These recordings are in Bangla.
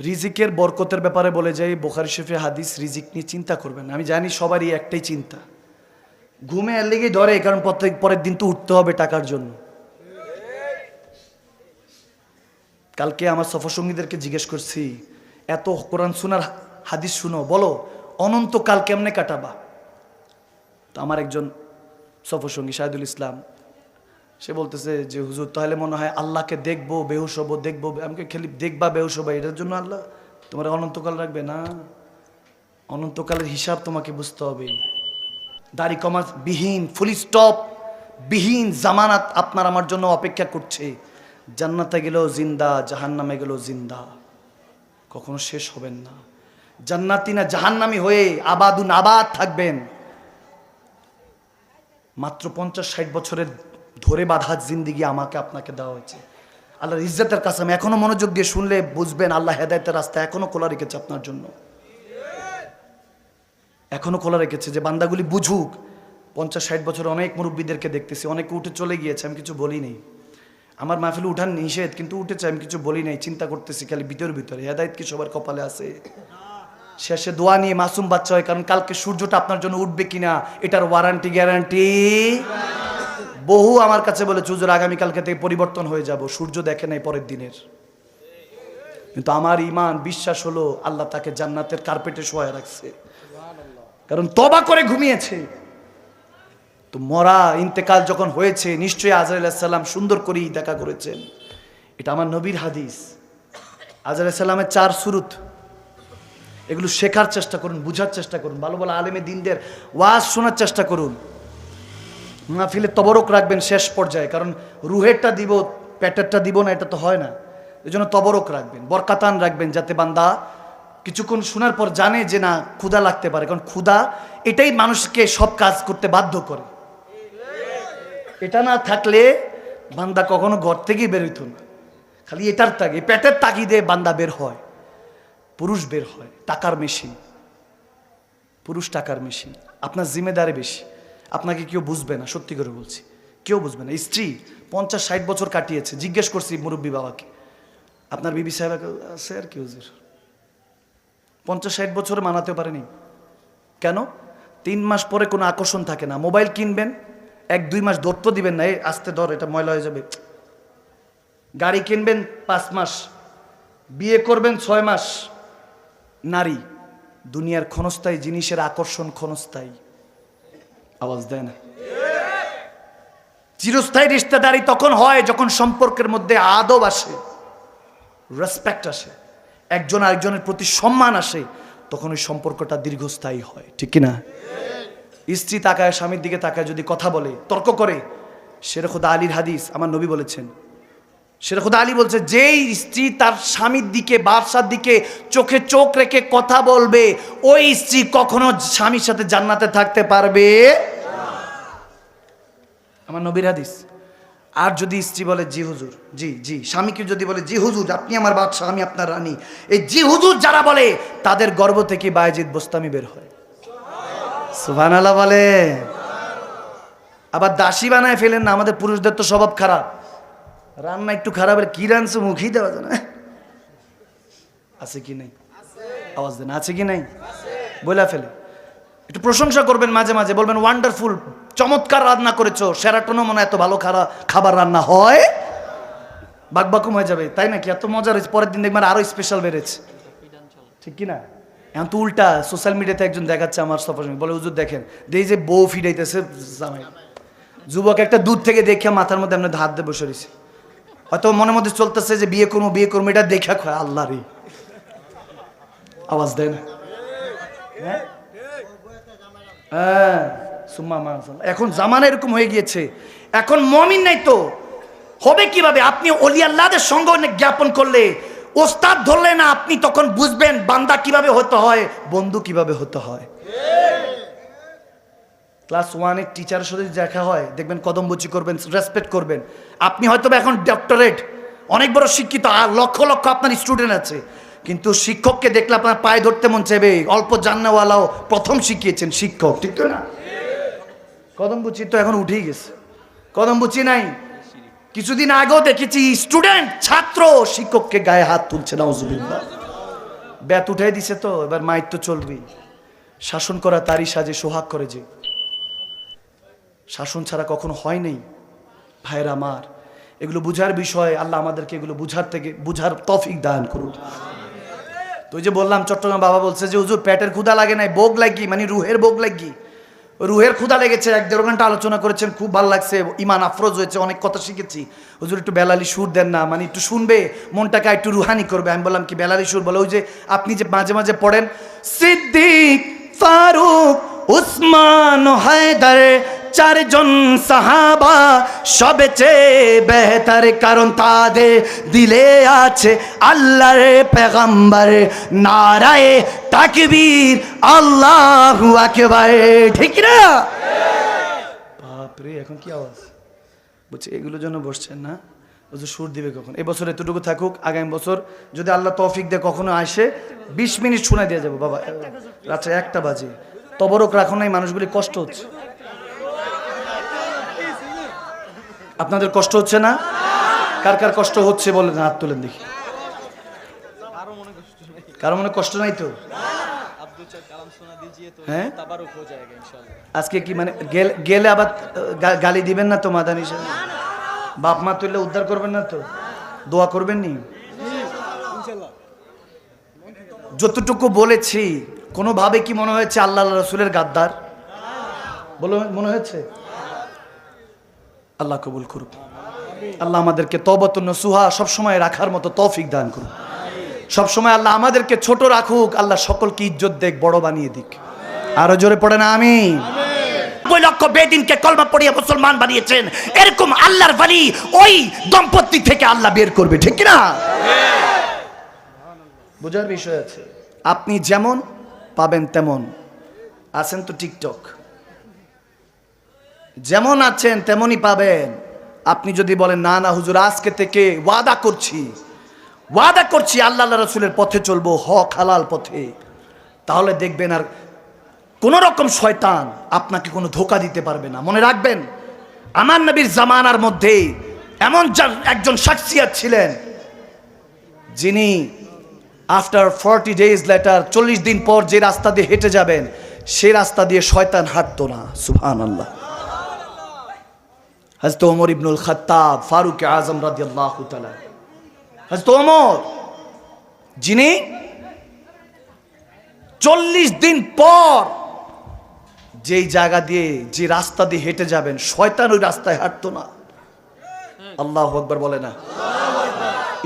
রিজিকের বরকতের ব্যাপারে বলে যাই, বোখারি শফি হাদিস, রিজিক নিয়ে চিন্তা করবেন আমি জানি সবারই একটাই চিন্তা। ঘুমে এর লেগে ধরে কারণ প্রত্যেক পরের দিন তো উঠতে হবে টাকার জন্য। কালকে আমার সফরসঙ্গীদেরকে জিজ্ঞেস করছি, এত কোরআন শোনার হাদিস শুনো, বলো অনন্ত অনন্তকাল কেমনে কাটাবা? তো আমার একজন সফরসঙ্গী শাহিদুল ইসলাম সে বলতেছে যে, হুজুর, তাহলে মনে হয় আল্লাহকে দেখব, বেহুশ হব, দেখব, আমাকে খেলি দেখবা বেহুশ হব, এটার জন্য আল্লাহ তোমার অনন্তকাল রাখবে না? অনন্তকালের হিসাব তোমাকে বুঝতে হবে। দাড়ি কমা বিহীন, ফুলি স্টপ, বিহীন জামানাত আপনার আমার জন্য অপেক্ষা করছে। জান্নাতে গেলেও জিন্দা, জাহান্নামে গেলেও জিন্দা। কখনো শেষ হবেন না। জান্নাতি না জাহান্নামি হয়ে আবাদুন আবাদ থাকবেন। মাত্র পঞ্চাশ ষাট বছরের ধরে বাঁধা জিন্দিগি আমাকে আপনাকে দেওয়া হয়েছে। আল্লাহর ইজ্জতের কাছে আমি এখনও মনোযোগ দিয়ে শুনলে বুঝবেন আল্লাহ হেদায়তের রাস্তা এখনও খোলা রেখেছে আপনার জন্য। এখনও খোলা রেখেছে যে বান্দাগুলি বুঝুক। পঞ্চাশ, ষাট বছর অনেক মুরব্বীদেরকে দেখতেছি, অনেকে উঠে চলে গিয়েছে, আমি কিছু বলি নেই। আমার মাহফিলে উঠান নিষেধ, কিন্তু উঠেছে, আমি কিছু বলি নাই, চিন্তা করতেছি খালি ভিতর, ভিতরে। হেদায়ত কি সবার কপালে আছে? শেষে দোয়া নিয়ে মাসুম বাচ্চা হয়, কারণ কালকে সূর্যটা আপনার জন্য উঠবে কিনা, এটার ওয়ারান্টি গ্যারান্টি বহু আমার কাছে বলে চুজুর আগামীকালকে থেকে পরিবর্তন হয়ে যাব, সূর্য দেখে নাই পরের দিনের। কিন্তু আমার ইমান বিশ্বাস হলো, আল্লাহ তাকে জান্নাতের কার্পেটে শোয়া রাখছে। কারণ তবা করে ঘুমিয়েছে। তো মরা ইন্তেকাল যখন হয়েছে, নিশ্চয়ই আজরাইসাল্লাম সুন্দর করেই দেখা করেছেন। এটা আমার নবীর হাদিস। আজরাইসাল্লামের চার সুরুত। এগুলো শেখার চেষ্টা করুন, বুঝার চেষ্টা করুন, ভালো ভালো আলেমে দিনদের ওয়াজ শোনার চেষ্টা করুন। মাহফিলে তবরক রাখবেন শেষ পর্যায়ে, কারণ রুহেরটা দিব, প্যাটেরটা দিব না, এটা তো হয় না। এই জন্য তবরক রাখবেন, বরকাতান রাখবেন যাতে বান্দা কিছুক্ষণ শোনার পর জানে যে না, ক্ষুধা লাগতে পারে। কারণ ক্ষুদা এটাই মানুষকে সব কাজ করতে বাধ্য করে। এটা না থাকলে বান্দা কখনো ঘর থেকেই বেরোইত না। খালি এটার তাগি পেটের তাগিদে বান্দা বের হয়, পুরুষ বের হয়, টাকার মেশিন। পুরুষ টাকার মেশিন, আপনার জিম্মেদারি বেশি। আপনাকে কেউ বুঝবে না, সত্যি করে বলছি। কেউ বুঝবে না। স্ত্রী পঞ্চাশ, ষাট বছর কাটিয়েছে। জিজ্ঞেস করছি মুরব্বী বাবাকে। আপনার বিবি সাহেব আছে আর কি হুজুর? পঞ্চাশ, ষাট বছরে মানাতে পারেনি। কেন? তিন মাস পরে কোনো আকর্ষণ থাকে না। মোবাইল কিনবেন, এক, দুই মাস দৌড় তো দিবেন না। এই আস্তে ধর, এটা ময়লা হয়ে যাবে। গাড়ি কিনবেন, পাঁচ মাস। বিয়ে করবেন, ছয় মাস। নারী, দুনিয়ার ক্ষণস্থায়ী জিনিসের আকর্ষণ ক্ষণস্থায়ী। আওয়াজ দেয় না। চিরস্থায়ী রিশতেদারি তখন হয় যখন সম্পর্কের মধ্যে আদব আসে রেসপেক্ট আসে, একজন আরেকজনের প্রতি সম্মান আসে, তখন ওই সম্পর্কটা দীর্ঘস্থায়ী হয়। ঠিক কিনা? স্ত্রী তাকায়, স্বামীর দিকে তাকায়, যদি কথা বলে, তর্ক করে, শেরখুদা আলীর হাদিস আমার নবী বলেছেন শেরখুদা আলী বলছে, যেই স্ত্রী তার স্বামীর দিকে, বাদশার দিকে চোখে চোখ রেখে কথা বলবে, ওই স্ত্রী কখনো স্বামীর সাথে জান্নাতে থাকতে পারবে? আমার নবীর হাদিস। আর যদি স্ত্রী বলে, জি হুজুর, জি জি। স্বামীকে যদি বলে, জি হুজুর, আপনি আমার বাদশাহ, আমি আপনার রানী। এই জি হুজুর যারা বলে, তাদের গর্ব থেকে বায়জিৎ বোস্তামি বের হয়। সুবহানাল্লাহ বলে। আবার দাসী বানায় ফেলেন না, আমাদের পুরুষদের তো স্বভাব খারাপ। রান্না একটু খারাপ হলে কি রানছে মুখই দেওয়া যায় না? আছে কি নাই? আওয়াজ দেন, আছে কি নাই? বইলা ফেলে। একটু প্রশংসা করবেন মাঝে মাঝে, বলবেন ওয়ান্ডারফুল চমৎকার রান্না করেছ। সেরাটনও মনে এত ভালো খারা খাবার রান্না হয়। বাকবাকুম হয়ে যাবে, তাই নাকি? এত মজা রয়েছে পরের দিন দেখবেন আরও স্পেশাল বেড়েছে। ঠিক কি না? এখন তো উল্টা সোশ্যাল মিডিয়াতে একজন দেখাচ্ছে আমার সফর বলে, হুজুর, দেখেন, দেই যে বউ ফিরাইতেছে জামাই। যুবক একটা দূর থেকে দেখে মাথার মধ্যে আপনার হাত দিয়ে বসে রয়েছে হয়তো মনে মধ্যে চলতেছে যে বিয়ে করব বিয়ে করব, এটা দেখা আল্লাহ রে। আওয়াজ দেয় না হ্যাঁ হ্যাঁ এখন জামানা এরকম হয়ে গিয়েছে। এখন মমিন নাই তো। হবে কীভাবে? আপনি অলি আল্লাহদের সঙ্গে জ্ঞাপন করলে, ওস্তাদ ধরলে না আপনি তখন বুঝবেন বান্দা কীভাবে হতে হয়, বন্ধু কীভাবে হতে হয়। ক্লাস ওয়ানের টিচারের সাথে দেখা হয়, দেখবেন কদমবুচি করবেন রেসপেক্ট করবেন। আপনি হয়তো এখন ডক্টরেট অনেক বড় শিক্ষিত, আর লক্ষ লক্ষ আপনার স্টুডেন্ট আছে। কিন্তু শিক্ষককে দেখলে আপনার পায়ে ধরতে মন চাইবে অল্প জান্নাওয়ালাও প্রথম শিখিয়েছেন শিক্ষক, ঠিক তো না? কদমবুচি তো এখন উঠেই গেছে। কদমবুচি নাই? কিছুদিন আগেও দেখেছি স্টুডেন্ট ছাত্র, শিক্ষককে গায়ে হাত তুলছে না ব্যাত উঠাই দিছে তো, এবার মায়ের তো চলবেই। শাসন করা তারই সাজে, সোহাগ করে যে। শাসন ছাড়া কখনো হয় নাই? ভাইয়ের আমার, এগুলো বুঝার বিষয়, আল্লাহ আমাদেরকে এগুলো বুঝার থেকে, বুঝার তফিক দান করুন। তো যে বললাম, চট্টগ্রাম বাবা বলছে যে, হুজুর, পেটের ক্ষুদা লাগে নাই বোগ লাগি মানে রুহের বোগ লাগি। রুহের ক্ষুদা লেগেছে, এক দেড় ঘণ্টা আলোচনা করেছেন, খুব ভালো লাগছে, ইমান আফরোজ হয়েছে, অনেক কথা শিখেছি। হুজুর, একটু বেলালি সুর দেন না মানে একটু শুনবে, মনটাকে একটু রুহানি করবে। আমি বললাম, কি বেলালি সুর? বলে, ওই যে আপনি যে মাঝে মাঝে পড়েন, সিদ্দিক ফারুক উসমান হায়দার চারজন সাহাবা সবচেয়ে বেহতার কারণ তাদের দিলে আছে আল্লাহর পেগম্বর, নারায়ে তাকবীর, আল্লাহু ঠিক না বাপরে, এখন কি আওয়াজ? বলছে এগুলোর জন্য বসছেন না। সুর দিবে কখন? এই বছর এতটুকু থাকুক, আগামী বছর যদি আল্লাহ তৌফিক দিয়ে, কখনো আসে বিশ মিনিট শোনা দিয়ে যাব। বাবা রাত্রে একটা বাজে। তবরক রাখো নাই, মানুষগুলি কষ্ট হচ্ছে। আপনাদের কষ্ট হচ্ছে না? কার কার কষ্ট হচ্ছে বলে হাত তুলেন দেখি। কারও মনে কষ্ট নাই তো? হ্যাঁ? আজকে কি মানে গেলে আবার গালি দিবেন না তো মাদানি সাহেব? বাপ মা তুললে উদ্ধার করবেন না তো? দোয়া করবেন নি? যতটুকু বলেছি, কোনোভাবে কি মনে হয়েছে আল্লাহ রসুলের গাদ্দার? বলো, মনে হয়েছে? আল্লাহ কবুল করুক। আল্লাহ আমাদেরকে তবতন্য সুহা সবসময় রাখার মতো তৌফিক দান করুক। সবসময় আল্লাহ আমাদেরকে ছোট রাখুক, আল্লাহ সকলকে ইজ্জত দেখ, বড় বানিয়ে দিক। আরও জোরে পড়ে না আমি নব্বই লক্ষ বেদিনকে কলমা পড়িয়ে মুসলমান বানিয়েছেন। এরকম আল্লাহর বাণী ওই দম্পতি থেকে আল্লাহ বের করবে, ঠিক না বোঝার বিষয় আছে। আপনি যেমন পাবেন তেমন। আছেন তো টিকটক। যেমন আছেন, তেমনই পাবেন। আপনি যদি বলেন, না না, হুজুর, আজকে থেকে ওয়াদা করছি। ওয়াদা করছি, আল্লাহ রসুলের পথে চলবো, হক, হালাল পথে। তাহলে দেখবেন আর কোন রকম শয়তান আপনাকে কোনো ধোকা দিতে পারবে না। মনে রাখবেন, আমার নবীর জামানার মধ্যে এমন একজন শাকসিয়াত ছিলেন, যিনি আফটার ফর্টি ডেজ লেটার চল্লিশ দিন পর যে রাস্তা দিয়ে হেঁটে যাবেন, সে রাস্তা দিয়ে শয়তান হাঁটতো না। সুহান আল্লাহ হজরত ওমর ইবনুল খত্তাব, ফারুক আজম রাদি আল্লাহ হজরত ওমর, যিনি চল্লিশ দিন পর যেই জায়গা দিয়ে, যে রাস্তা দিয়ে হেঁটে যাবেন, শয়তান ওই রাস্তায় হাঁটতো না। আল্লাহ আকবর বলে না।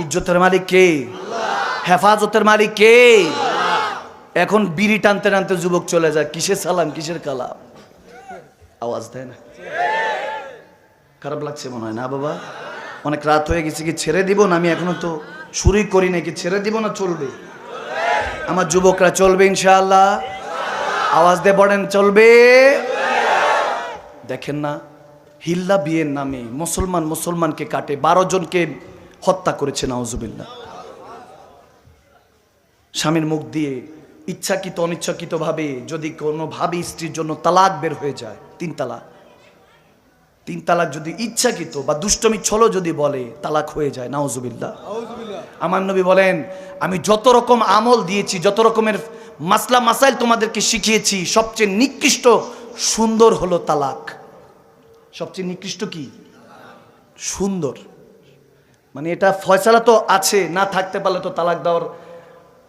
ইজ্জতের মালিক কে? হেফাজতের মালিক কে? এখন বিড়ি টানতে টানতে যুবক চলে যায়, কিসের সালাম, কিসের কালাম? আওয়াজ দেয় না। খারাপ লাগছে মনে হয়। না বাবা, অনেক রাত হয়ে গেছে কি ছেড়ে দিব না? আমি এখনও তো শুরুই করি নাকি ছেড়ে দিব না? চলবে। আমার যুবকরা চলবে ইনশাআল্লাহ। আওয়াজ দিয়ে পড়েন চলবে। দেখেন না, হিল্লা বিয়ের নামে মুসলমান মুসলমানকে কাটে, বারো জনকে হত্যা করেছে, নাউজুবিল্লাহ। স্বামীর মুখ দিয়ে ইচ্ছাকৃত, অনিচ্ছাকৃতভাবে যদি কোনোভাবে স্ত্রীর জন্য তালাক বের হয়ে যায়, তিন তালাক। তিন তালাক যদি ইচ্ছাকৃত বা দুষ্টমি ছলো যদি বলে তালাক হয়ে যায়। নাউজুবিল্লাহ। আমার নবী বলেন আমি যত রকম আমল দিয়েছি যত রকমের মাসলা মাসাইল তোমাদেরকে শিখিয়েছি সবচেয়ে নিকৃষ্ট সুন্দর হলো তালাক। সবচেয়ে নিকৃষ্ট কি? সুন্দর। মানে এটা ফয়সালা তো আছে না থাকতে পারলে তো তালাক দেওয়ার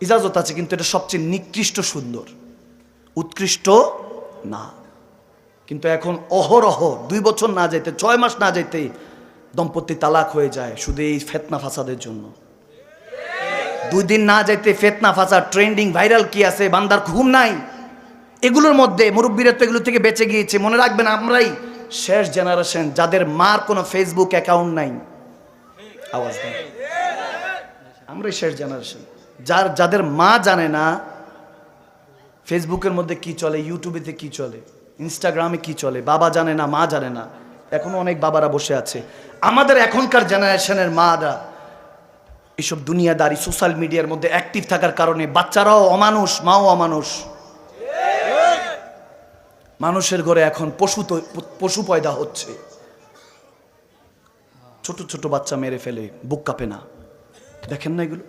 ইজাজত আছে কিন্তু এটা সবচেয়ে নিকৃষ্ট সুন্দর। উৎকৃষ্ট না। কিন্তু এখন অহরহ দুই বছর না যাইতে, ছয় মাস না যাইতে দম্পতি তালাক হয়ে যায় শুধু এই ফেতনা ফাসাদের জন্য। দুই দিন না যাইতে ফেতনা ফাসা ট্রেন্ডিং ভাইরাল কি আছে, বান্দার ঘুম নাই। এগুলোর মধ্যে মুরব্বীরা তো এগুলো থেকে বেঁচে গিয়েছে, মনে রাখবেন আমরাই শেষ জেনারেশন যাদের মার কোনো ফেসবুক অ্যাকাউন্ট নাই। আওয়াজ দেন আমরাই শেষ জেনারেশন যার, যাদের মা জানে না ফেসবুকের মধ্যে কি চলে ইউটিউবেতে কি চলে। ইনস্টাগ্রামে কি চলে? বাবা জানে না, মা জানে না। এখনও অনেক বাবারা বসে আছে। আমাদের এখনকার জেনারেশনের মারা, এসব দুনিয়াদারি, সোশ্যাল মিডিয়ার মধ্যে অ্যাক্টিভ থাকার কারণে বাচ্চারাও অমানুষ, মাও অমানুষ। মানুষের ঘরে এখন পশু পশু পয়দা হচ্ছে। ছোট ছোট বাচ্চা মেরে ফেলে, বুক কাঁপে না। দেখেন না এগুলো?